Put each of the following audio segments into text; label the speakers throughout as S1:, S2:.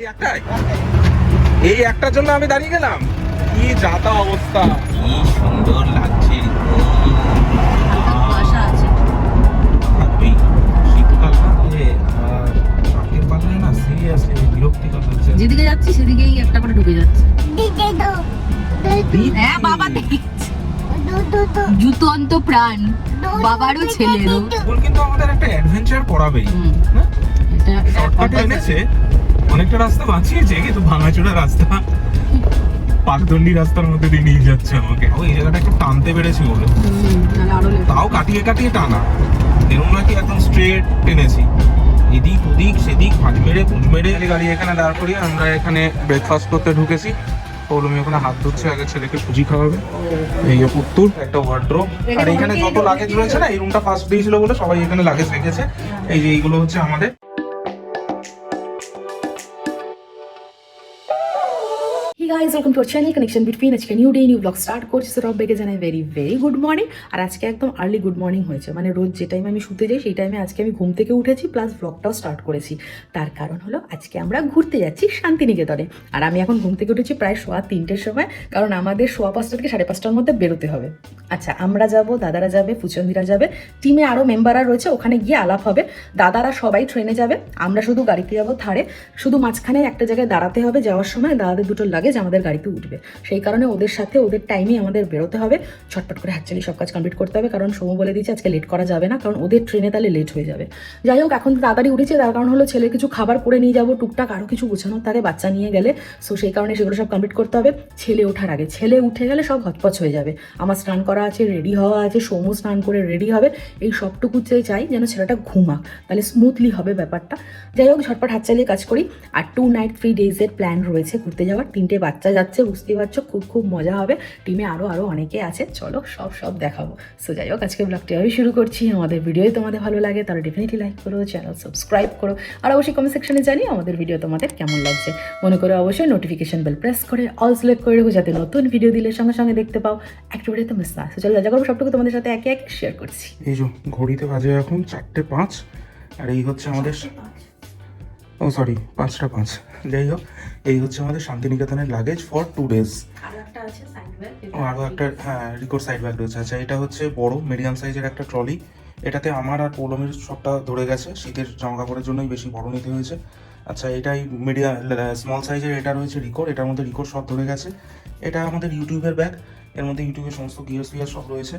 S1: এই একটাই? এই একটার জন্য আমি দাঁড়িয়ে গেলাম। কি যাতা অবস্থা। কি সুন্দর লাগছে।
S2: যেদিকে যাচ্ছি সেদিকেই একটা করে ঢুকে যাচ্ছে। হ্যাঁ বাবা জুতন্ত প্রাণ। বাবারও ছেলেরও।
S1: কিন্তু আমাদের একটা অ্যাডভেঞ্চার করাবেই না
S2: এটা এটা
S1: শর্টকাট এনেছে? অনেকটা রাস্তা বাঁচিয়েছে কিন্তু ভাঙাচোরা রাস্তা পাকদণ্ডি রাস্তার মধ্যে দিয়ে নিয়ে যাচ্ছে আমাকে। ও এই জায়গাটা একটু টানতে পেরেছি বলে। তাও কাটিয়ে কাটিয়ে টানা। এরকম নাকি একদম স্ট্রেট টেনেছি। এদিক ওদিক সেদিক ভাঁজ মেরে পুজ মেরে গাড়ি এখানে দাঁড় করিয়ে আমরা এখানে ব্রেকফাস্ট করতে ঢুকেছি। পৌলমি ওখানে হাত ধুচ্ছে আগে ছেলেকে সুজি খাওয়াবে। এই পুত্তুর একটা ওয়ার্ড্রোপ আর এখানে যত লাগেজ রয়েছে না এই রুমটা ফার্স্ট দিয়েছিল বলে সবাই এখানে লাগেজ রেখেছে। এই যে এইগুলো হচ্ছে আমাদের।
S3: Guys welcome to channel connection between আজকে new day new blog start করছি। সব বেগে জানাই ভেরি ভেরি গুড মর্নিং আর আজকে একদম আর্লি গুড মর্নিং হয়েছে। মানে রোজ যে টাইমে আমি শুতে যাই, সেই টাইমে আজকে আমি ঘুম থেকে উঠেছি প্লাস ব্লগটাও স্টার্ট করেছি। তার কারণ হলো, আজকে আমরা ঘুরতে যাচ্ছি শান্তিনিকেতনে। আর আমি এখন ঘুম থেকে উঠেছি প্রায় সোয়া তিনটের সময়, কারণ আমাদের সোয়া পাঁচটা থেকে সাড়ে পাঁচটার মধ্যে বেরোতে হবে। আচ্ছা আমরা যাব, দাদারা যাবে ফুচন্দিরা যাবে টিমে আরও মেম্বাররা রয়েছে, ওখানে গিয়ে আলাপ হবে। দাদারা সবাই ট্রেনে যাবে, আমরা শুধু গাড়িতে যাব থারে শুধু মাঝখানে একটা জায়গায় দাঁড়াতে হবে, যাওয়ার সময় দাদাদের দুটো লাগেজ আমাদের গাড়িতে উঠবে। সেই কারণে ওদের সাথে ওদের টাইমে আমাদের বেরোতে হবে। ছটপট করে অ্যাকচুয়ালি সব কাজ কমপ্লিট করতে হবে। কারণ সৌম বলে দিয়েছে, আজকে লেট করা যাবে না, কারণ ওদের ট্রেনে তাহলে লেট হয়ে যাবে। যাই হোক, এখন তাড়াতাড়ি উঠেছে। তার কারণ হলো ছেলের কিছু খাবার করে নিয়ে যাব, টুকটাক আরও কিছু গোছানোর থাকে বাচ্চা নিয়ে গেলে। সো সেই কারণে সেগুলো সব কমপ্লিট করতে হবে। ছেলে ওঠার আগে, ছেলে উঠে গেলে সব হতপচ হয়ে যাবে। আমার স্নান করা আছে রেডি হওয়া আছে, সৌম স্নান করে রেডি হবে। এই সবটুকু চাই যেন ছেলেটা ঘুমাক। তাহলে স্মুথলি হবে ব্যাপারটা। যাই হোক, ঝটপট হাত চালিয়ে কাজ করি। আর টু নাইট থ্রি ডেজের প্ল্যান রয়েছে ঘুরতে যাওয়ার। তিনটে বাচ্চা যাচ্ছে বুঝতেই পারছ? খুব খুব মজা হবে। টিমে আরও আরও অনেকে আছে। চলো সব সব দেখাবো। সো যাই হোক আজকে ব্লগটি আমি শুরু করছি। আমাদের ভিডিওই তোমাদের ভালো লাগে তাহলে ডেফিনেটলি লাইক করো চ্যানেল সাবস্ক্রাইব করো। আর অবশ্যই কমেন্ট সেকশনে জানিয়ে আমাদের ভিডিও তোমাদের কেমন লাগছে। মনে করো অবশ্যই নোটিফিকেশন বেল প্রেস করে অল সিলেক্ট করে রেখো যাতে নতুন ভিডিও দিলে সঙ্গে সঙ্গে দেখতে পাও। ভিডিও তো মিস না So চলো যা করব সবটুকু তোমাদের সাথে একে একে শেয়ার করছি।
S1: এই যে ঘড়িতে বাজে এখন চারটে পাঁচ আর এই হচ্ছে আমাদের ও সরি পাঁচটা পাঁচ। যাই হোক এই হচ্ছে আমাদের শান্তিনিকেতনের লাগেজ ফর টু ডেজ
S3: আরও একটা
S1: হ্যাঁ রিকোর সাইড ব্যাগ রয়েছে। আচ্ছা এটা হচ্ছে বড় মিডিয়াম সাইজের একটা ট্রলি এটাতে আমার আর পৌলমের সবটা ধরে গেছে। শীতের জামা কাপড়ের জন্যই বেশি বড় নিতে হয়েছে। আচ্ছা এটাই মিডিয়াম স্মল সাইজের এটা রয়েছে রিকোর এটার মধ্যে রিকোর সব ধরে গেছে। এটা আমাদের ইউটিউবের ব্যাগ এর মধ্যে ইউটিউবের সমস্ত গিয়ার ফিয়ার সব রয়েছে।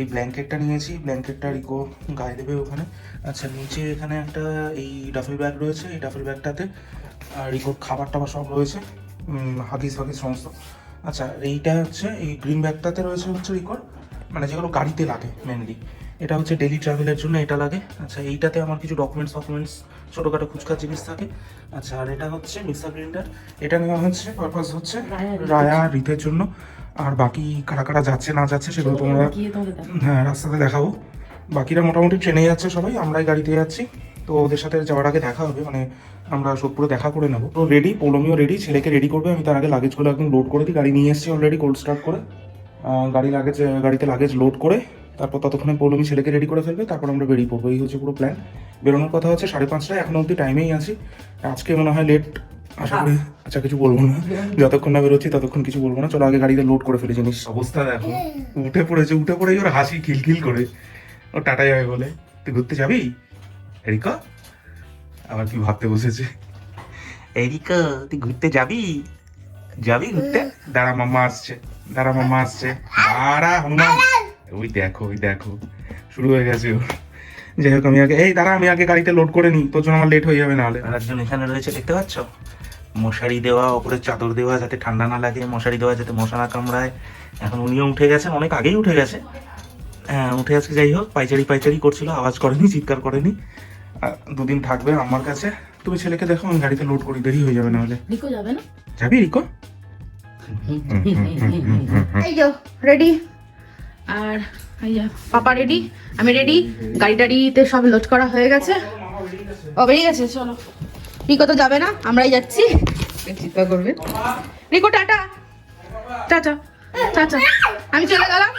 S1: এই ব্ল্যাঙ্কেটটা নিয়েছি ব্ল্যাঙ্কেটটা রিকো গায়ে দেবে ওখানে। আচ্ছা নিচে এখানে একটা এই ডাফেল ব্যাগ রয়েছে, এই ডাফেল ব্যাগটাতে রিকোর খাবার টাবার সব রয়েছে। হাগিস ফাগিস সমস্ত। আচ্ছা এইটা হচ্ছে, এই গ্রিন ব্যাগটাতে রয়েছে হচ্ছে রিকোর মানে যেগুলো গাড়িতে লাগে মেনলি এটা হচ্ছে ডেলি ট্রাভেলের জন্য এটা লাগে। আচ্ছা এইটাতে আমার কিছু ডকুমেন্টস ফকুমেন্টস ছোটোখাটো খুচকা জিনিস থাকে। আচ্ছা আর এটা হচ্ছে মিক্সার গ্রাইন্ডার এটা নেওয়া হচ্ছে পারপাস হচ্ছে রায়া রিতের জন্য। আর বাকি কারা কারা যাচ্ছে না যাচ্ছে সেগুলো তোমরা। হ্যাঁ রাস্তাতে দেখাবো। বাকিরা মোটামুটি ট্রেনে যাচ্ছে সবাই আমরাই গাড়িতে যাচ্ছি। তো ওদের সাথে যাওয়ার আগে দেখা হবে মানে আমরা সব সোদপুরে দেখা করে নেব। তো রেডি পৌলমিও রেডি ছেলেকে রেডি করবে। আমি তার আগে লাগেজগুলো একদম লোড করে দিই। গাড়ি নিয়ে এসেছি অলরেডি কোল্ড স্টার্ট করে। গাড়ি লাগেজ গাড়িতে লাগেজ লোড করে। তারপর ততক্ষণে পৌলমি ছেলেকে রেডি করে ফেলবে তারপর আমরা বেরিয়ে পড়ব। এই হচ্ছে পুরো প্ল্যান বেরোনোর কথা হচ্ছে সাড়ে পাঁচটায় এখনও অবধি টাইমেই আছি। আজকে মনে হয় লেট আশা করি আচ্ছা কিছু বলব না। যতক্ষণ না বেরোচ্ছি ততক্ষণ কিছু বলব না। চলো আগে গাড়িতে লোড করে ফেলি জিনিস। অবস্থা দেখো। উঠে পড়েছে উঠে পড়ে ওর হাসি খিলখিল করে। ও টাটা যাবে বলে। তুই ঘুরতে যাবি? এরিকা? আবার কি ভাবতে বসেছে? এরিকা তুই ঘুরতে যাবি? যাবি ঘুরতে? দাঁড়া মাম্মা আসছে। দাঁড়া মাম্মা আসছে। দাঁড়া হনুমান। ওই দেখো ওই দেখো। শুরু হয়ে গেছে ওর। যাই হোক আমি আগে এই দাঁড়া আমি আগে গাড়িতে লোড করে নিই। তোর জন্য আমার লেট হয়ে যাবে নাহলে। আর একজন এখানে রয়েছে দেখতে পাচ্ছ? মশারি দেওয়া ওপরে চাদর দেওয়া যাতে ঠান্ডা না লাগে মশারি দেওয়া যাতে মশা না কামড়ায়। এখন উনিও উঠে গেছেন অনেক আগেই উঠে গেছে। হ্যাঁ উঠে আজকে যাই হোক পাইচারি পাইচারি করছিল আওয়াজ করেনি চিৎকার করেনি। দুদিন থাকবে আমার কাছে। তুমি ছেলেকে দেখো আমি গাড়িতে লোড করি দেরি হয়ে যাবে নাহলে।
S3: রিকো যাবে না?
S1: যাবি রিকো?
S3: এই রেডি আর এই পাপা রেডি আমি রেডি গাড়ি টাড়িতে সব লোড করা হয়ে গেছে? ও, বেরিয়ে গেছে, চলো। রিকো তো যাবে না, আমরাই যাচ্ছি। চিন্তা করবে। রিকো, টাটা। টাটা। টাটা। আমি চলে গেলাম।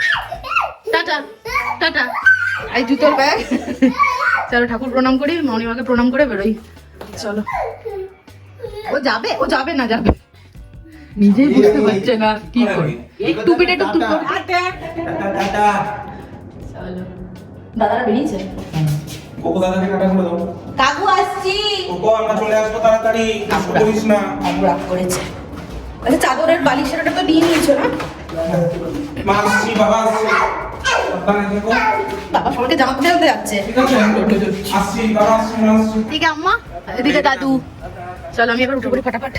S3: টাটা। টাটা। এই জুতোর ব্যাগ। চলো, ঠাকুর প্রণাম করি মনিমাকে প্রণাম করে বেরোই। চলো।
S2: ও যাবে ও যাবে না, যাবে। নিজেই বুঝতে পারছে না কি করে। একটু পেটে একটু টুক করে দাদারা বেরিয়েছে?
S1: কোকো দাদাকে টাটা করে দাও।
S2: কাকু আসছি।
S1: কোকো আমরা চলে আসব তাড়াতাড়ি।
S2: কাকু
S1: করিস না।
S2: কাকু রাগ করেছে। আচ্ছা চাদরের বালিশের ওটা তো নিয়ে নিয়েছো না?
S1: মা আসছি বাবা আসছি।
S2: বাবা সবাইকে জামা কাপড় দেওয়া যাচ্ছে।
S1: ঠিক আছে।
S2: আম্মা। এদিকে দাদু। চলো আমি এবার উঠে পড়ি ফাটাফাট।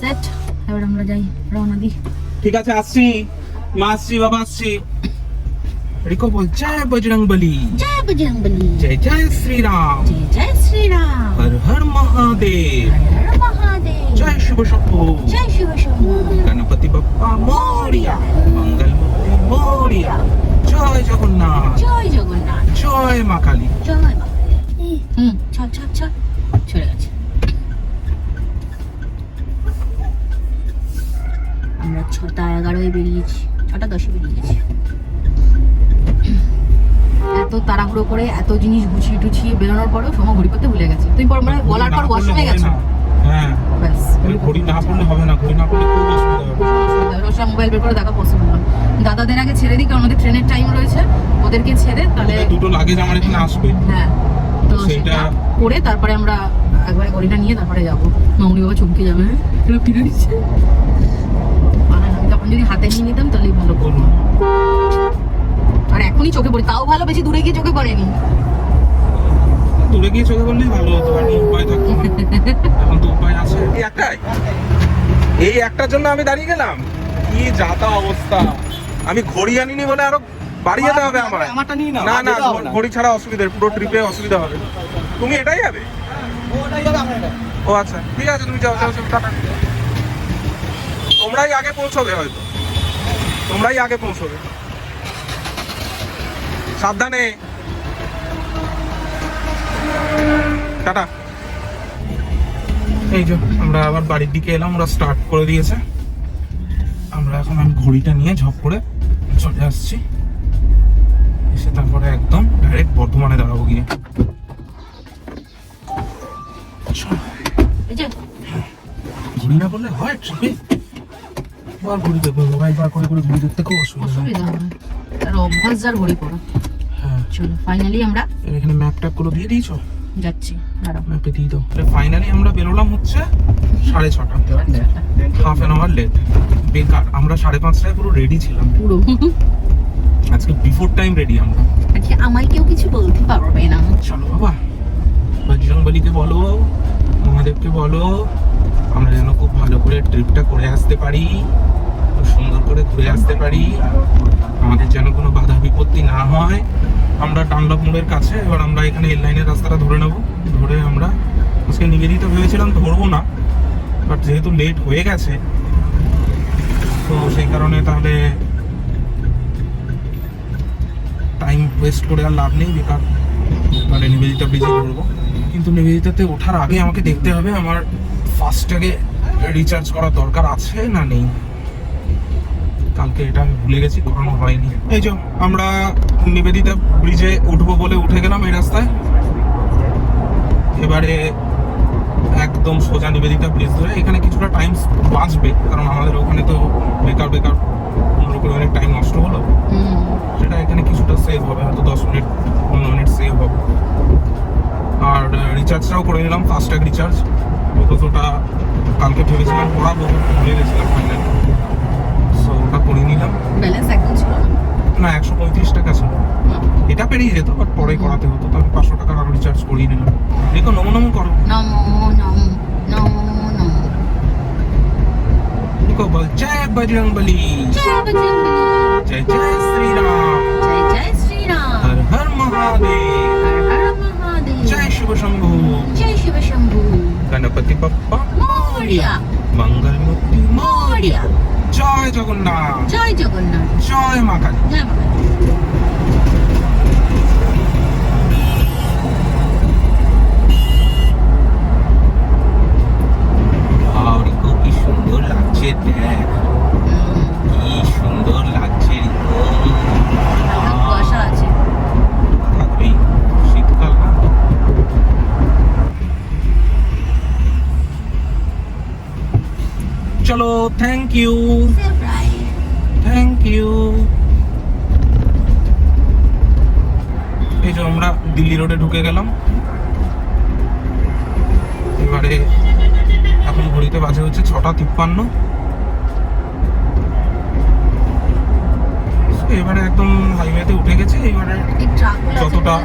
S2: সেট এবার আমরা যাই রওনা দিই।
S1: ঠিক আছে আসছি। মা আসছি বাবা আসছি। রিকো বল জয় বজরং বলি
S2: জয় বজরংবলী।
S1: জয় জয় শ্রীরাম।
S2: জয় জয় শ্রীরাম।
S1: হর হর মহাদেব।
S2: হর মহাদেব।
S1: জয় শিব শম্ভু।
S2: জয় শিব শম্ভু।
S1: গণপতি বাপ্পা মরিয়া। মঙ্গল মরিয়া। জয় জগন্নাথ।
S2: জয় জগন্নাথ।
S1: জয় মা কালী।
S2: জয় মা হুম। চল চল চল চলে আমরা ছটা এগারোয় বেরিয়েছি ছটা দশে বেরিয়ে গেছি এত তাড়াহুড়ো করে এত জিনিস গুছিয়ে টুছিয়ে বেরোনোর পরেও সময় ঘড়ি করতে ভুলে গেছি। তুমি পর মানে বলার পর ওয়াশরুমে গেছো?
S1: হ্যাঁ।
S2: ব্যাস
S1: ঘড়ি না পড়লে হবে না ঘড়ি না পড়লে খুব অসুবিধা হবে।
S2: রসা মোবাইল বের করে দেখা পসিবল না দাদাদের আগে ছেড়ে দিই কারণ ওদের ট্রেনের টাইম রয়েছে। ওদেরকে ছেড়ে তাহলে
S1: দুটো লাগেজ আমার এখানে আসবে।
S2: হ্যাঁ। তো সেটা করে তারপরে আমরা একবারে গড়িটা নিয়ে তারপরে যাব। মামুনি বাবা চমকে যাবে হ্যাঁ? ফিরে দিচ্ছে। যদি হাতে নিয়ে নিতাম তাহলেই ভালো
S1: বলুন
S2: আর এখনই চোখে পড়ে তাও ভালো বেশি দূরে গিয়ে চোখে পড়েনি।
S1: দূরে গিয়ে চোখে বললেই ভালো হতো আর উপায় থাকতো এখন তো উপায় আছে। এই একটাই। এই একটার জন্য আমি দাঁড়িয়ে গেলাম। কি যাতা অবস্থা। আমি ঘড়ি আনিনি বলে আরও বাড়ি যেতে হবে আমার না না
S4: না।
S1: ঘড়ি ছাড়া অসুবিধা পুরো ট্রিপে অসুবিধা হবে। তুমি এটাই যাবে। ও আচ্ছা ঠিক আছে তুমি যাও যাও যাও, টাটা। তোমরাই আগে পৌঁছবে হয়তো। তোমরাই আগে পৌঁছবে। সাবধানে। টাটা। এই যে আমরা আবার বাড়ির দিকে এলাম ওরা স্টার্ট করে দিয়েছে। আমরা এখন আমি ঘড়িটা নিয়ে ঝপ করে চলে আসছি। এসে তারপরে একদম ডাইরেক্ট বর্ধমানে দাঁড়াবো গিয়ে। ঘুরি না করলে হয় ট্রিপে? বার ঘুরি দেখব মোবাইল বার করে করে ঘুরি দেখতে খুব অসুবিধা হয়।
S2: তার অভ্যাস যার ঘড়ি পড়া।
S1: হ্যাঁ।
S2: চলো ফাইনালি আমরা
S1: এখানে ম্যাপ ট্যাপগুলো দিয়ে দিয়েছ?
S2: যাচ্ছি দাঁড়াও।
S1: ম্যাপে দিয়ে দাও। ফাইনালি আমরা বেরোলাম হচ্ছে সাড়ে ছটা। হাফ অ্যান আওয়ার লেট বেকার আমরা সাড়ে পাঁচটায় পুরো রেডি ছিলাম।
S2: পুরো।
S1: আজকে বিফোর টাইম রেডি আমরা।
S2: আজকে আমায় কেউ কিছু বলতে পারবে না।
S1: চলো বাবা। বজরংবলীকে বলো মহাদেবকে বলো আমরা যেন খুব ভালো করে ট্রিপটা করে আসতে পারি। সুন্দর করে ঘুরে আসতে পারি। আমাদের যেন কোনো বাধা বিপত্তি না হয়। আমরা ডানলপ মোড়ের কাছে, এবার আমরা এখানে এল লাইনের রাস্তাটা ধরে নেব। ধরে আমরা আজকে নিবেদিত ভেবেছিলাম ধরবো না বাট যেহেতু লেট হয়ে গেছে, তো সেই কারণে তাহলে টাইম ওয়েস্ট করে আর লাভ নেই, বেকার। মানে নিবেদিতা ব্রিজে ধরবো। কিন্তু নিবেদিতাতে ওঠার আগে আমাকে দেখতে হবে, আমার ফাস্ট্যাগে রিচার্জ করার দরকার আছে না নেই। কালকে এটা আমি ভুলে গেছি করানো হয়নি। এই যে আমরা নিবেদিতা ব্রিজে উঠবো বলে উঠে গেলাম এই রাস্তায়। এবারে একদম সোজা নিবেদিতা ব্রিজ ধরে এখানে কিছুটা টাইম বাঁচবে কারণ আমাদের ওখানে তো বেকার বেকার পনেরো কুড়ি মিনিট টাইম নষ্ট হলো। সেটা এখানে কিছুটা সেভ হবে হয়তো দশ মিনিট পনেরো মিনিট সেভ হবে। আর রিচার্জটাও করে নিলাম ফাস্ট্যাগ রিচার্জ বিকজ ওটা কালকে ভেবেছিলাম করাবো ভুলে গেছিলাম ফাইনালি করে নিলাম।
S2: ব্যালেন্স একদম ছিল না?
S1: না একশো পঁয়ত্রিশ টাকা ছিল। এটা পেরিয়ে যেত বাট পরে করাতে হতো তো আমি পাঁচশো টাকার আরও রিচার্জ করিয়ে নিলাম। দেখো নমো নমো করো। দেখো বল জয় বজরং বলি
S2: জয়
S1: জয় জয় শ্রীরাম।
S2: জয় জয় শ্রীরাম।
S1: হর হর মহাদেব।
S2: হর হর মহাদেব।
S1: জয় শিব শম্ভু।
S2: জয় শিব শম্ভু।
S1: গণপতি বাপ্পা
S2: মোরিয়া।
S1: মঙ্গল মূর্তি।
S2: মোরিয়া।
S1: জয় জগন্নাথ।
S2: জয় জগন্নাথ।
S1: জয় মা কালী।
S2: জয় মা কালী।
S1: কি সুন্দর লাগছে দেখ। কি সুন্দর লাগছে রিকো
S2: হালকা কুয়াশা আছে
S1: থাকবেই শীতকাল না চলো থ্যাংক ইউ থ্যাংক ইউ এই যে আমরা দিল্লি রোডে ঢুকে গেলাম। এবারে এখন ঘড়িতে বাজে হচ্ছে ছটা তিপ্পান্ন। এবারে একদম হাইওয়েতে উঠে গেছে এবারে যতটা-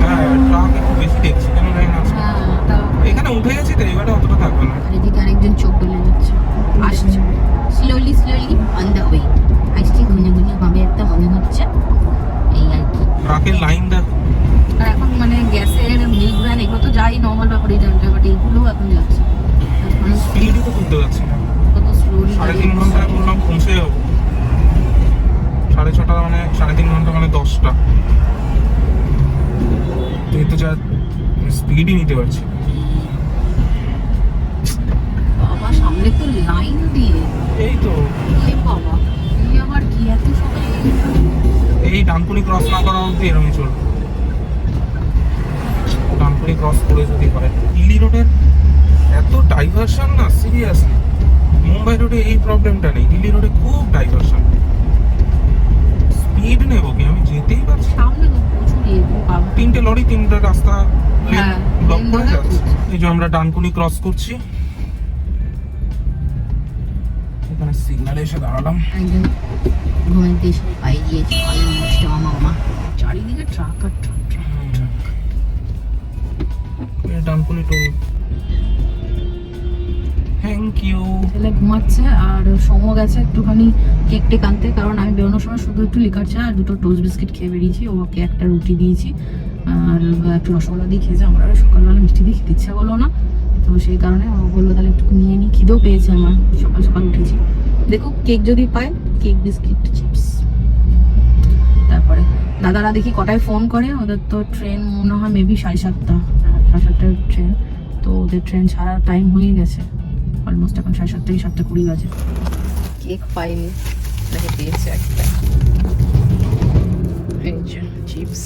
S1: হ্যাঁ ট্রাক একটু বেশি দেখছি কেন এখানে উঠে গেছি তো এবারে অতটা থাকবে না।
S2: আর এদিকে আরেকজন চোখ ডলে যাচ্ছে। আসছে। Slowly slowly on the way আসছে ঘুনে ঘুনে ভাবে একটা মনে হচ্ছে। এই আর কি।
S1: ট্রাকের লাইন দেখো।
S2: আর এখন মানে গ্যাসের মিল্ক ভ্যান এগুলো তো যাই নর্মাল ব্যাপার এই জানটা বাট এইগুলো এখন যাচ্ছে।
S1: স্পিডই তো করতে পারছি না।
S2: কত স্লোলি
S1: সাড়ে তিন ঘন্টায় বললাম পৌঁছে যাব। সাড়ে ছটা মানে সাড়ে তিন ঘণ্টা মানে দশটা। তো এই তো যা স্পিডই নিতে পারছি
S2: তো লাইন দিয়ে
S1: এই তো।
S2: এ বাবা এই আবার কি এত
S1: এই ডানকুনি ক্রস না করা অবধি এরমই চলবে। ডানকুনি ক্রস করে যদি হয় দিল্লি রোডের এত ডাইভারশন না সিরিয়াসলি মুম্বাই রোডে এই প্রবলেমটা নেই। দিল্লি রোডে খুব ডাইভারশন স্পিড নেব কি? আমি যেতেই পারছি
S2: সামনে
S1: তিনটে লরি তিনটে রাস্তা
S2: হ্যাঁ,
S1: ব্লক করে যাচ্ছে। এই যে আমরা ডানকুনি ক্রস করছি। এখানে সিগন্যালে এসে দাঁড়ালাম।
S2: একজন ঘুমাইতে এসে পাই দিয়েছে আমার মামা চারিদিকে truck R truck truck
S1: Dankuni toll thank you
S2: ছেলে ঘুমাচ্ছে আর গেছে একটুখানি কেক টেক আনতে কারণ আমি বেরোনোর সময় শুধু একটু লিকার চা আর দুটো টোস্ট বিস্কিট খেয়ে বেরিয়েছি। ওকে একটা রুটি দিয়েছি আর একটু রসগোল্লা দিয়ে খেয়েছে। আমার আর সকালবেলা মিষ্টি দিয়ে খেতে ইচ্ছা করল না। তো সেই কারণে ও বলল, তাহলে একটু নিয়ে নিই খিদেও পেয়েছে আমার। সকাল সকাল উঠেছি। দেখো কেক যদি পাই কেক, বিস্কিট, চিপস। তারপরে দাদারা দেখি কটায় ফোন করে, ওদের তো ট্রেন মনে হয় মেবি সাড়ে সাতটা, সাড়ে সাতটার ট্রেন। তো ওদের ট্রেন ছাড়ার টাইম হয়ে গেছে। অলমোস্ট এখন সাড়ে সাতটা কি সাতটা কুড়ি বাজে। কেক পাইনি, দেখে পেয়েছে একটা। চিপস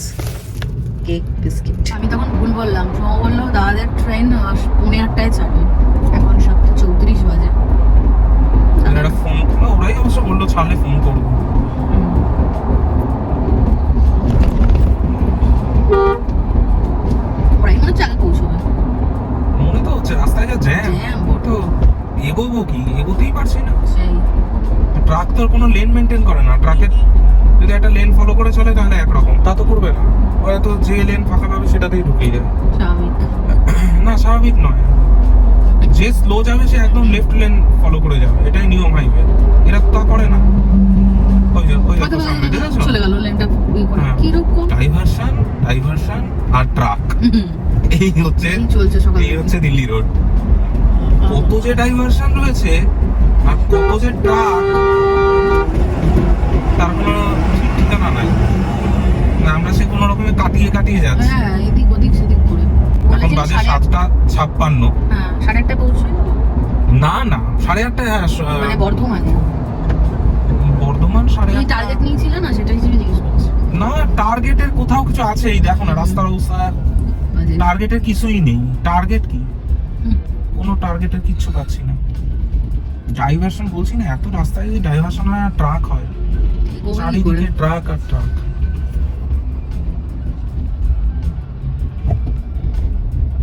S2: কেক বিস্কিট আমি তখন ভুল বললাম। সোমা বলল দাদাদের ট্রেন পৌনে আটটায় ছাড়বে। এখন সাতটা চৌত্রিশ বাজে।
S1: ফোন ওরাই অবশ্য বলল ছাড়লে ফোন করব।
S2: ওরাই মনে হচ্ছে আগে পৌঁছবে
S1: মনে তো হচ্ছে রাস্তায় যা জ্যাম তো এগোবো কি? এগোতেই পারছি না।
S2: সেই।
S1: ট্রাক তোর কোনো লেন মেনটেন করে না। ট্রাকের যদি একটা লেন ফলো করে চলে তাহলে একরকম। তা তো করবে না। ওরা তো যে লেন ফাঁকা পাবে সেটাতেই ঢুকিয়ে যাবে না স্বাভাবিক নয়। যে স্লো যাবে সে একদম লেফট লেন ফলো করে যাবে। এটাই নিয়ম হাইওয়ে এরা তো করে না। ওই যে ওই দেখো সামনে দেখেছ?
S2: চলে গেল লেনটা করে।
S1: হ্যাঁ। ডাইভারশন ডাইভারশন আর ট্রাক এই হচ্ছে
S2: এই
S1: দিল্লি রোড কত যে ডাইভারশন রয়েছে আর কত যে ট্রাক তার কোনো ঠিকানা নাই। না আমরা সে কোনো রকমে কাটিয়ে কাটিয়ে যাচ্ছি।
S2: হ্যাঁ এদিক ওদিক সেদিক করে।
S1: এখন বাজে সাতটা ছাপ্পান্ন।
S2: হ্যাঁ সাড়ে আটটা
S1: না না সাড়ে আটটায় হ্যাঁ,
S2: মানে বর্ধমানে।
S1: বর্ধমান সাড়ে আটটা।
S2: টার্গেট নিয়েছিলে না? সেটা হিসেবে জিজ্ঞেস করছি
S1: না টার্গেটের কোথাও কিছু আছে এই দেখো না রাস্তার অবস্থা। টার্গেটের কিছুই নেই। টার্গেট কি। কোনো টার্গেটের কিচ্ছু পাচ্ছি না। ডাইভারশন বলছি না এত রাস্তায় যদি ডাইভারশন আর ট্রাক হয়? চারিদিকে ট্রাক আর ট্রাক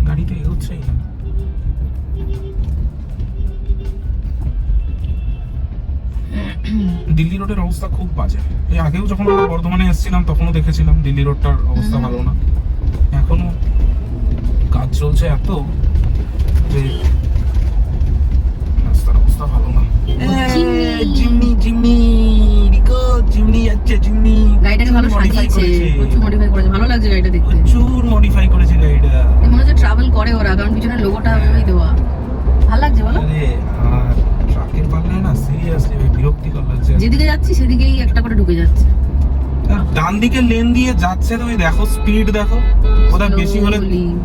S1: গাড়ি তো এগোচ্ছেই না দিল্লি রোডের অবস্থা খুব বাজে। এই আগেও যখন আমরা বর্ধমানে এসেছিলাম তখনও দেখেছিলাম দিল্লি রোডটার অবস্থা ভালো না। এখনও কাজ চলছে এত যে রাস্তার অবস্থা ভালো না।
S2: জিম্নি।
S1: জিমনি জিমনি রিকো জিমনি যাচ্ছে জিমনি
S2: গাড়িটাকে ভালো সাজিয়েছে প্রচুর মডিফাই করেছে ভালো লাগছে গাড়িটা দেখতে।
S1: প্রচুর মডিফাই করেছে গাড়িটা।
S2: মনে হচ্ছে ট্রাভেল করে ওরা কারণ পিছনে লোগোটা ভেবেই দেওয়া। ভালো লাগছে বলো?
S1: ট্রাকের পাল্লায় না সিরিয়াসলি বিরক্তিকর লাগছে।
S2: যেদিকে যাচ্ছি সেদিকেই একটা করে ঢুকে যাচ্ছে।
S1: ডান দিকে লেন দিয়ে যাচ্ছে তুমি দেখো স্পিড দেখো। ওটা বেশি হলে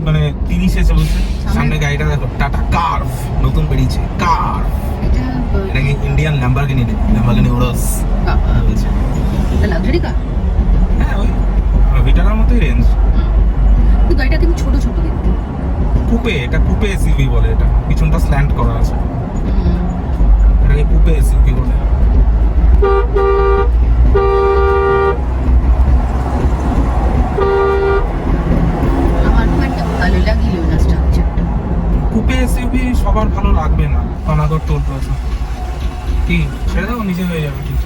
S1: মানে তিরিশে চলছে। সামনে গাড়িটা দেখো টাটা কার্ভ নতুন বেরিয়েছে কার্ভ
S2: এটা
S1: এটা কি ইন্ডিয়ান ল্যাম্বরগিনি ল্যাম্বরগিনি ওরস বলছে
S2: লাক্সারি কার
S1: হ্যাঁ ওই ভিটারার মতোই রেঞ্জ
S2: কিন্তু গাড়িটা কিন্তু ছোট ছোট দেখতে
S1: কুপে এটা কুপে এসইভি বলে এটা পিছনটা স্ল্যান্ট করা আছে
S2: হুম।
S1: কুপে এসি কি বলে
S2: আমার খুব একটা ভালো লাগিল না স্ট্রাকচারটা
S1: কুপে এসইউভি সবার ভালো লাগবে না অনাগর টোল প্লাজা কি? ছেড়ে দাও নিজে হয়ে যাবে। ঠিক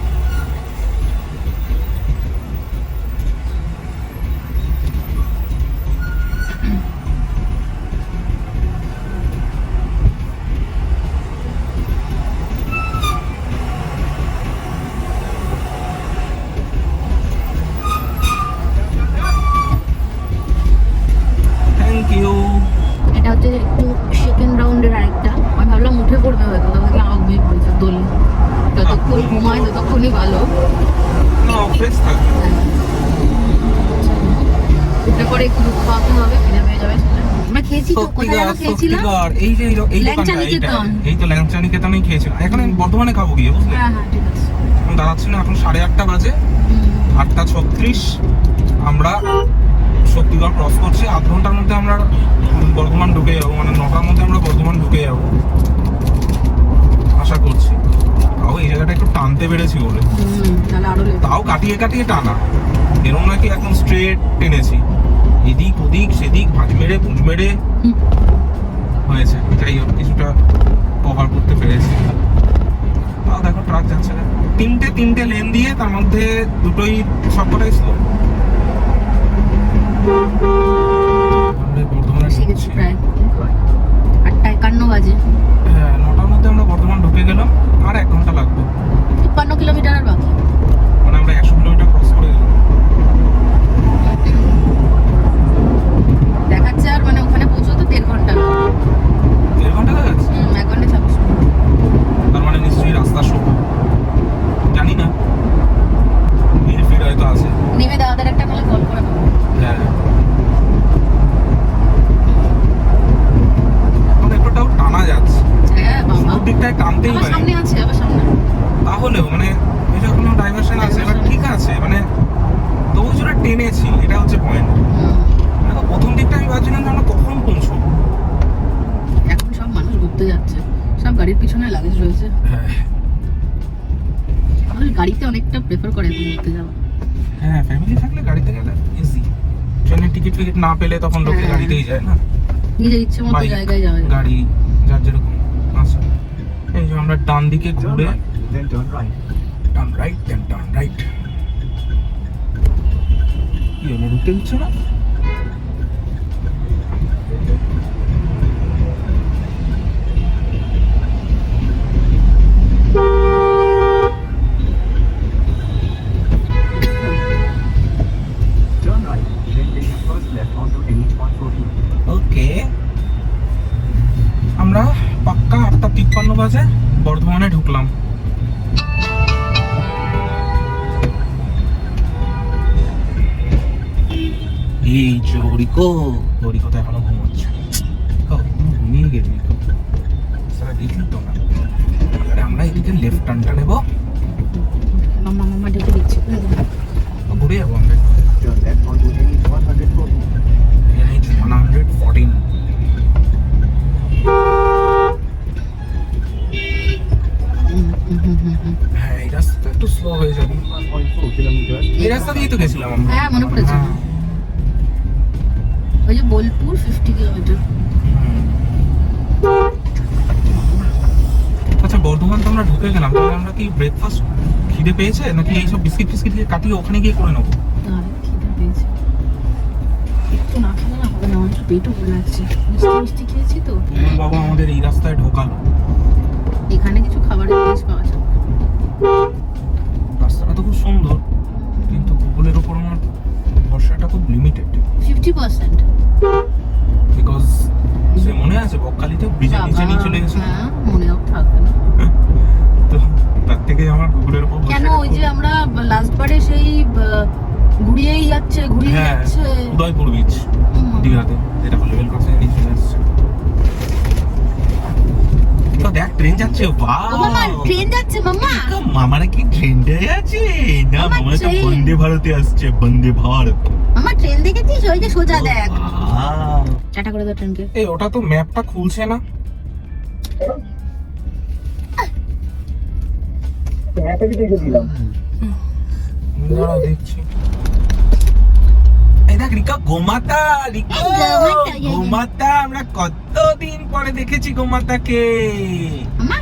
S2: খেয়েছিলাম?
S1: এই যে এই- দোকানটা তো ল্যাংচা নিকেতনেই খেয়েছিলাম। এখন আমি বর্ধমানে খাব গিয়ে বুঝলে?
S2: হ্যাঁ হ্যাঁ ঠিক আছে।
S1: এখন দাঁড়াচ্ছি না এখন সাড়ে আটটা বাজে। আটটা ছত্রিশ। আমরা শক্তিগড় ক্রস করছি। আধ ঘণ্টার মধ্যে আমরা বর্ধমান ঢুকে যাব মানে নটার মধ্যে আমরা বর্ধমান ঢুকে যাব। আশা করছি। তাও এই জায়গাটা একটু টানতে পেরেছি বলে। তাও কাটিয়ে কাটিয়ে টানা। এরম নাকি একদম স্ট্রেট টেনেছি। এদিক ওদিক সেদিক ভাঁজ মেরে পুঁজ মেরে। হয়েছে। যাই হোক কিছুটা কভার করতে পেরেছি। তাও দেখো ট্রাক যাচ্ছে না। তিনটে তিনটে লেন দিয়ে তার মধ্যে দুটোই সবকটাই স্লো
S2: আটটা একান্ন বাজে।
S1: হ্যাঁ নটার মধ্যে আমরা বর্ধমান ঢুকে গেলাম। আর এক ঘণ্টা লাগবে।
S2: তিপ্পান্ন কিলোমিটার আর বাকি।
S1: মানে আমরা একশো কিলোমিটার ক্রস করে গেলাম।
S2: দেখাচ্ছে আর মানে ওখানে পৌঁছতে দেড় ঘণ্টা। লাগবে
S1: দেড় ঘণ্টা
S2: হুম, এক ঘণ্টা ছাব্বিশ
S1: তার মানে নিশ্চয়ই রাস্তা শো জানি না। ভিড় ফির হয়তো আছে।
S2: নেমে দাদাদের একটা তাহলে কল করে
S1: হ্যাঁ। এখন একটুটাও টানা যাচ্ছে।
S2: হ্যাঁ বাবা।
S1: দিকটায় টানতেই
S2: সামনে আছে আবার সামনে।
S1: তাহলেও মানে এই যখন ডাইভার্সন আছে এবার ঠিক আছে মানে তবু কিছুটা টেনেছি এটা হচ্ছে পয়েন্ট
S2: হুম।
S1: প্রথম দিকটা আমি ভাবছিলাম যে আমরা কখন পৌঁছবো?
S2: ঘুরতে যাচ্ছে। সব গাড়ির পিছনে লাগেজ রয়েছে।
S1: হ্যাঁ।
S2: মানুষ গাড়িতে অনেকটা প্রেফার করে ঘুরতে যাওয়া।
S1: হ্যাঁ ফ্যামিলি থাকলে গাড়িতে গেলে ইজি ট্রেনের টিকিট ফিকিট না পেলে তখন লোকে
S2: হ্যাঁ।
S1: গাড়িতেই যায় না।
S2: নিজের ইচ্ছে মতো জায়গায় যাওয়া যায়।
S1: গাড়ি যার যেরকম আছে। এই যে আমরা ডান দিকে ঘুরে
S4: then turn right.
S1: Turn right then turn right কি হলো ঢুকতে দিচ্ছে না? বাজে বর্ধমানে ঢুকলাম। এই যে হরিকো হরিকো তো এখনও ঘুমোচ্ছে। ঘুমিয়ে গেলি তো সারা দেখলি তো না আমরা এদিকে লেফট টার্নটা নেব।
S2: মামা মামা ডেকে দিচ্ছে।
S1: ঘুরে যাব আমরা। রাস্তা দিয়ে তো গেছিলাম আমরা।
S2: হ্যাঁ, মনে পড়েছে।
S1: হ্যাঁ।
S2: ওই যে বোলপুর ফিফটি কিলোমিটার
S1: আচ্ছা বর্ধমান তো আমরা ঢুকে গেলাম তাহলে আমরা কি ব্রেকফাস্ট খিদে পেয়েছে? নাকি এইসব বিস্কিট ফিস্কিট দিয়ে কাটিয়ে ওখানে গিয়ে করে নেব?
S2: খিদে পেয়েছে। একটু না খেয়েছি তো।
S1: বাবা আমাদের এই রাস্তায় ঢোকালো।
S2: এখানে কিছু খাবারের জিনিস পাওয়া যাবে। 50%
S1: বিকজ সে মনে আছে বকখালিতে ব্রিজের নিচে নিয়ে চলে গেছে?
S2: হ্যাঁ থাকবে না।
S1: তো তার থেকে হ্যাঁ, দেখ ট্রেন যাচ্ছে
S2: বাহ মামা ট্রেন যাচ্ছে মামা!
S1: মামা আছে? না বন্দে ভারতে আসছে বন্দে ভারত।
S2: মামা ট্রেন দেখেছিস? ওই যে সোজা দেখ। টাটা করে দাও ট্রেনকে
S1: এই ওটা তো ম্যাপটা খুলছে না। দাঁড়াও দেখছি। দেখ রিকা গোমাতা রিকা। গোমাতা আমরা কতদিন পরে দেখেছি গোমাতাকে?
S2: মামা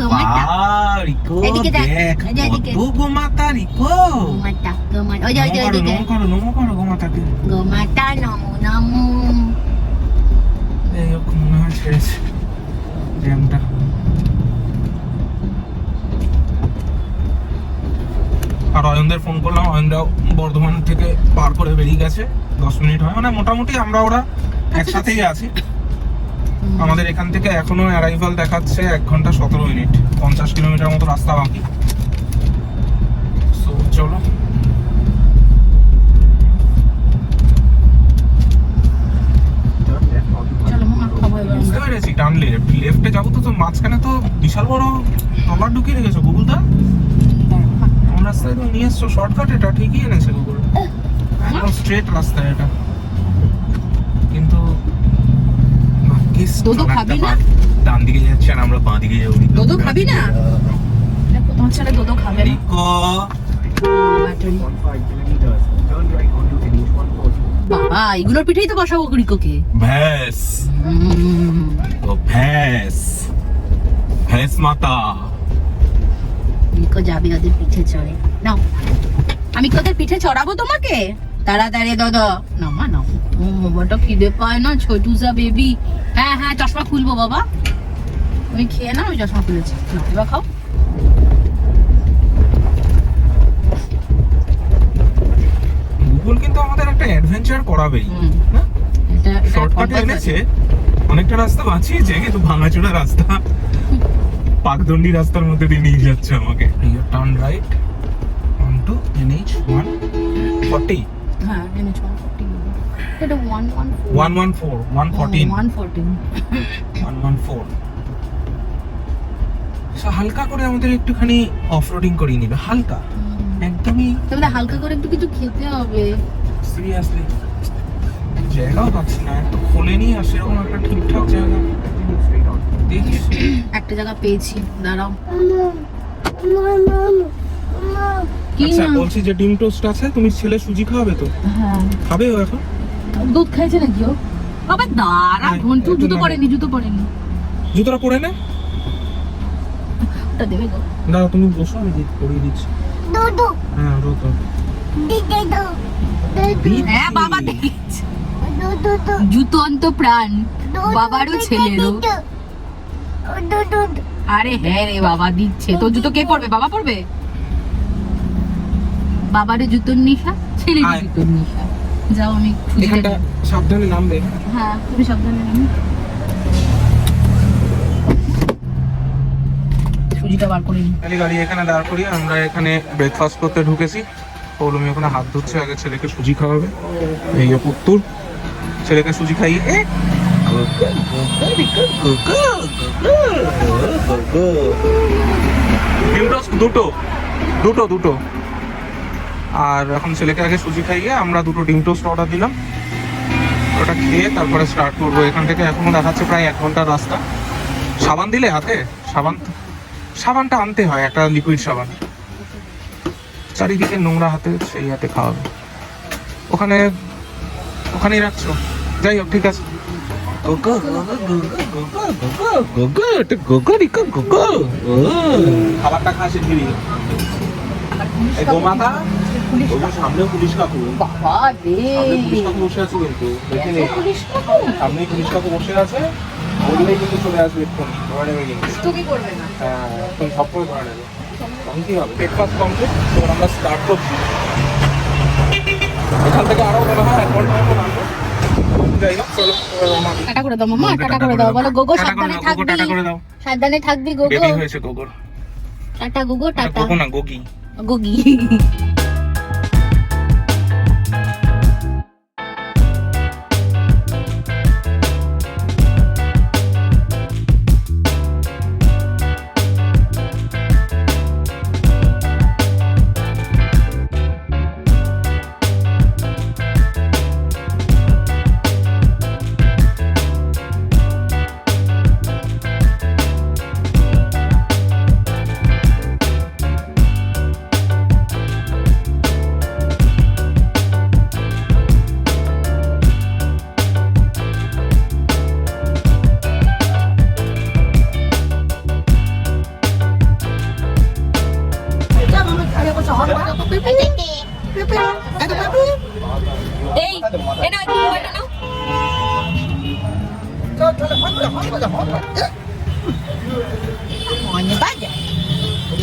S2: গোমাতা
S1: বাহ, রিকো
S2: এদিকে দেখ,
S1: দেখ
S2: এই এদিকে।
S1: কত গোমাতা রিকো।
S2: গোমাতা গোমাতা ওই যে ওই যে
S1: নমো করো,
S2: ওইদিকে
S1: নমো করো নমো করো। গোমাতাকে
S2: গোমাতা নমো নমো।
S1: এই হোক, মনে হয় ছেড়েছে জ্যামটা। আর অয়নদের ফোন করলাম অয়নরাও বর্ধমান থেকে পার করে বেরিয়ে গেছে দশ মিনিট হয়। মানে মোটামুটি আমরা ওরা একসাথেই আছি। আমাদের এখান থেকে এখনও অ্যারাইভাল দেখাচ্ছে এক ঘণ্টা সতেরো মিনিট। পঞ্চাশ কিলোমিটার মতো রাস্তা বাকি। So, চলো। বুঝতে পেরেছি ডান লেফট লেফটে যাব তো তো মাঝখানে তো বিশাল বড় টলার ঢুকিয়ে রেখেছো গুগলটা কোন রাস্তায় তো নিয়ে এসছো? শর্টকাট এটা ঠিকই এনেছে গুগল একদম স্ট্রেট রাস্তা এটা। ভাগ্যিস
S2: দোদো খাবি না?
S1: ডান দিকে যাচ্ছে আর আমরা বাঁ দিকে যাব
S2: দোদো খাবি না? দেখো তোমার ছেলে দুধও খাবে
S1: Rico
S2: battery
S4: 1.5 kilometers. Turn right onto NH 140.
S2: বাবা এগুলোর পিঠেই তো বসাবো রিকোকে
S1: ভ্যাস ও ভ্যাস ভ্যাস মাতা।
S2: রিকো যাবে ওদের পিঠে চড়ে। নাও। আমি কি ওদের পিঠে চড়াবো তোমাকে? তাড়াতাড়ি দাদা না মা নাও। ও বাবাটা খিদে পায় না ছোটুসা বেবি হ্যাঁ হ্যাঁ চশমা খুলবো বাবা। তুমি খেয়ে নাও আমি চশমা খুলেছি। এবার খাও।
S1: গুগল কিন্তু আমাদের একটা অ্যাডভেঞ্চার করাবেই
S2: হুম।
S1: না
S2: এটা এটা
S1: শর্টকাটে এনেছে। অনেকটা রাস্তা বাঁচিয়েছে কিন্তু ভাঙাচোরা রাস্তা। পাকদণ্ডী রাস্তার মধ্যে দিয়ে নিয়ে যাচ্ছে আমাকে। Turn right on to NH one forty
S2: হ্যাঁ এনে চল এটা
S1: হালকা করে আমাদের একটুখানি করিয়ে নিবে হালকা। একদমই।
S2: হালকা করে একটু কিছু খেতে হবে।
S1: সিরিয়াসলি জায়গাও পাচ্ছি না একটু খোলেনি আর সেরকম একটা ঠিকঠাক জায়গা। দেখিস
S2: একটা জায়গা পেয়েছি দাঁড়াও।
S1: আচ্ছা বলছি যে ডিম টোস্ট আছে তুমি ছেলে সুজি খাওয়াবে তো?
S2: হ্যাঁ।
S1: খাবে ও এখন?
S2: দুধ খাইছে নাকি ও? বাবা দাঁড়া
S1: হ্যাঁ,
S2: ঘন্টু জুতো। পরেনি জুতো পরেনি।
S1: জুতোটা পরে নে।
S2: ওটা দেবে গো
S1: দাঁড়া তুমি বসো আমি দিক করিয়ে দিচ্ছি। হ্যাঁ রো তো।
S2: হ্যাঁ বাবা দেখছে জুতো অন্ত প্রাণ। বাবারও ছেলেরও। আরে হ্যাঁ রে বাবা দিচ্ছে। তো জুতো কে পরবে? বাবা পরবে? বাবারও জুতোর নিশা ছেলের জুতোর নিশা। যাও আমি
S1: এখানটা সাবধানে নামবে।
S2: হ্যাঁ খুবই সাবধানে নামি সুজিটা বার করে নি।
S1: খালি গাড়ি এখানে দাঁড় করিয়ে আমরা এখানে ব্রেকফাস্ট করতে ঢুকেছি। পৌলমি ওখানে হাত ধুচ্ছে আগে ছেলেকে সুজি খাওয়াবে। এই পুত্তুর ছেলেকে সুজি খাইয়ে দুটো দুটো দুটো। আর এখন ছেলেকে আগে সুজি খাইয়ে আমরা দুটো ডিম টোস্ট অর্ডার দিলাম। ওটা খেয়ে তারপরে স্টার্ট করব। এখান থেকে এখনও দেখাচ্ছে প্রায় এক ঘণ্টার রাস্তা। সাবান দিলে হাতে? সাবান সাবানটা আনতে হয় একটা লিকুইড সাবান। চারিদিকে নোংরা হাতে সেই হাতে খাওয়াবে। ওখানে ওখানেই রাখছো? যাই হোক ঠিক আছে। খাবারটা খা শিগগিরই। এই গোমাতা, ওই যে পুলিশ কাকু?
S2: বাবা রে।
S1: পুলিশ কাকু বসে আছে কিন্তু দেখে নে। সামনেই পুলিশ কাকু বসে আছে বললেই কিন্তু চলে আসবে এক্ষুনি ধরে নেবে কিন্তু।
S2: করবে না?
S1: হ্যাঁ এখন সব করে ধরে নেবে। তখন কি হবে? ব্রেকফাস্ট কমপ্লিট তো আমরা স্টার্ট করছি। এখান থেকে আরও মনে হয় এক ঘণ্টা মতো লাগবে যাই হোক চলো এবার রওনা দিই।
S2: টাটা করে দাও মামা টাটা করে দাও। বলো গোগো সাবধানে থাকবি? সাবধানে থাকবি গোগো?
S1: হয়েছে গোগোর।
S2: টাটা গোগো
S1: এটা
S2: টাটা।
S1: গোগো না গোগি।
S2: গোগি।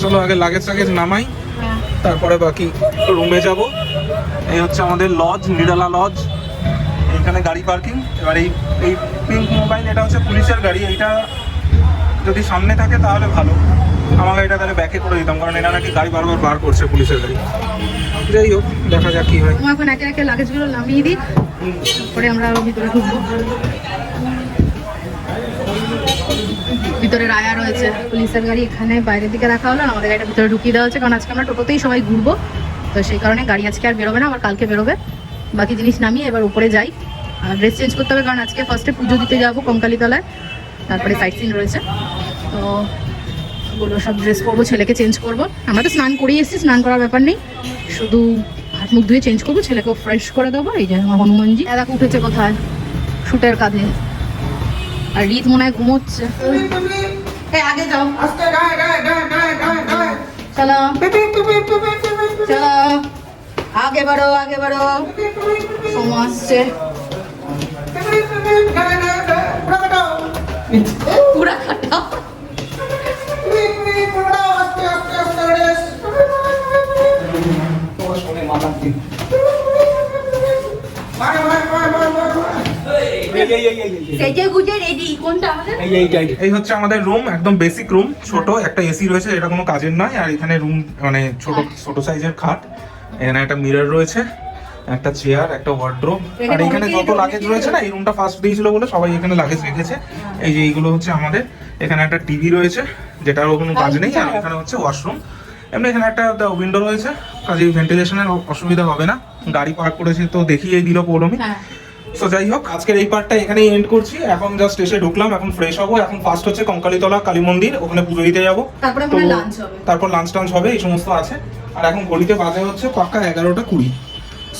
S1: চলো আগে লাগেজ টাগেজ নামাই, তারপরে বাকি রুমে যাব। এই হচ্ছে আমাদের লজ নিরালা লজ এইখানে গাড়ি পার্কিং এবার এই এই পিঙ্ক মোবাইল এটা হচ্ছে পুলিশের গাড়ি। এইটা যদি সামনে থাকে তাহলে ভালো। আমাকে এটা তাহলে ব্যাকে করে দিতাম, কারণ এটা নাকি গাড়ি বারবার বার করছে পুলিশের গাড়ি। যাই হোক, দেখা যাক কি হয়।
S2: এখন একে একে লাগেজগুলো নামিয়ে দিই। তারপরে আমরা ভিতরে ঢুকবো। ভিতরে রায়া রয়েছে। পুলিশের গাড়ি এখানে বাইরের দিকে রাখা হলো আমাদের গাড়িটা ভিতরে ঢুকিয়ে দেওয়া হচ্ছে কারণ আজকে আমরা টোটোতেই সবাই ঘুরবো। তো সেই কারণে গাড়ি আজকে আর বেরোবে না, আবার কালকে বেরোবে। বাকি জিনিস নামিয়ে এবার উপরে যাই। আর ড্রেস চেঞ্জ করতে হবে, কারণ আজকে ফার্স্টে পুজো দিতে যাব কঙ্কালীতলায়। তারপরে সাইট সিন রয়েছে। তো ওগুলো সব ড্রেস পরবো, ছেলেকে চেঞ্জ করব। আমরা তো স্নান করেই এসেছি, স্নান করার ব্যাপার নেই। শুধু হাত মুখ ধুয়ে চেঞ্জ করব, ছেলেকেও ফ্রেশ করে দেবো, এই যে আমার হনুমানজি। দাদা উঠেছে কোথায়? শুটের কাঁধে। আর রিত মনে হয় ঘুমোচ্ছে। আগে যাও। চলো। চলো। আগে বাড়ো আগে বাড়ো। সময় আসছে। পুরা কাটাও সেজে গুজে রেডি কোনটা আমাদের?
S1: এই হচ্ছে আমাদের রুম একদম বেসিক রুম ছোট একটা এসি রয়েছে এটা কোনো কাজের নয় আর এখানে রুম মানে ছোট ছোট সাইজের খাট এখানে একটা মিরর রয়েছে একটা চেয়ার একটা ওয়ার্ড্রোব আর এখানে যত লাগেজ রয়েছে না এই রুমটা ফার্স্ট দিয়েছিল বলে সবাই এখানে লাগেজ রেখেছে। এই যে এইগুলো হচ্ছে আমাদের এখানে একটা টিভি রয়েছে যেটারও কোনো কাজ নেই আর এখানে হচ্ছে ওয়াশরুম এমনি এখানে একটা উইন্ডো রয়েছে কাজে ভেন্টিলেশনের অসুবিধা হবে না। গাড়ি পার্ক করেছে তো দেখিয়ে দিল পৌলমি।
S2: হ্যাঁ।
S1: সো যাই হোক আজকের এই পার্টটা এখানেই এন্ড করছি। এখন জাস্ট এসে ঢুকলাম এখন ফ্রেশ হব। এখন ফার্স্ট হচ্ছে কঙ্কালীতলা কালী মন্দির ওখানে পুজো দিতে যাব। তো তারপর লাঞ্চ টাঞ্চ হবে এই সমস্ত আছে। আর এখন ঘড়িতে বাজে হচ্ছে পাক্কা এগারোটা কুড়ি।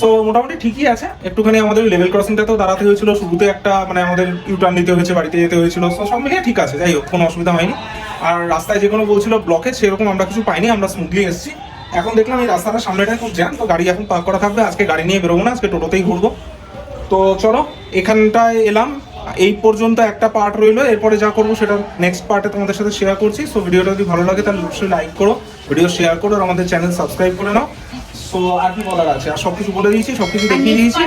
S1: সো মোটামুটি ঠিকই আছে। একটুখানি আমাদের লেভেল ক্রসিংটাতেও দাঁড়াতে হয়েছিল। শুরুতে একটা মানে আমাদের ইউটার্ন নিতে হয়েছে বাড়িতে যেতে হয়েছিল। সো সব মিলিয়ে ঠিক আছে। যাই হোক কোনো অসুবিধা হয়নি। আর রাস্তায় যে কোনো বলছিল ব্লকে সেরকম আমরা কিছু পাইনি। আমরা স্মুথলি এসেছি। এখন দেখলাম এই রাস্তাটা সামনেটা খুব জ্যাম তো গাড়ি এখন পার্ক করা থাকবে। আজকে গাড়ি নিয়ে বেরোবো না আজকে টোটোতেই ঘুরবো। তো চলো এখানটায় এলাম। এই পর্যন্ত একটা পার্ট রইল এরপরে যা করব সেটা নেক্সট পার্টে তোমাদের সাথে শেয়ার করছি। সো ভিডিওটা যদি ভালো লাগে তাহলে অবশ্যই লাইক করো ভিডিও শেয়ার করো আর আমাদের চ্যানেল সাবস্ক্রাইব করে নাও। সো আর কি বলার আছে? আর সবকিছু বলে দিয়েছি সবকিছু দেখিয়ে
S2: নেক্সট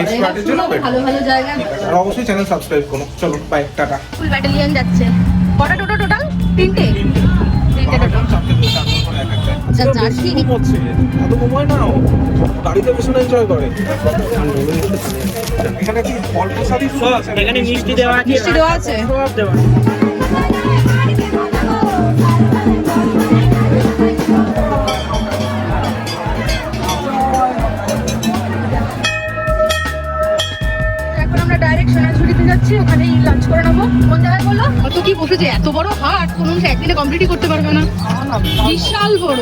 S1: দিয়েছি।
S2: পার্টের জন্য ভালো ভালো জায়গা
S1: আর অবশ্যই চ্যানেল সাবস্ক্রাইব করো। চলো বাই টাটা।
S2: ফুল ব্যাটালিয়ন যাচ্ছে। আচ্ছা যাচ্ছি
S1: এত সময় না গাড়িতে ভীষণ এনজয় করে। এখানে কি
S5: মিষ্টি দেওয়া আছে।
S2: মিষ্টি দেওয়া আছে?
S5: সব দেওয়া
S2: লাঞ্চ করে নেব। কোন জায়গায় বলল? কত কি বসেছে? এত বড় হাট? কোনো একদিনে কমপ্লিটই করতে পারবে না। বিশাল বড়।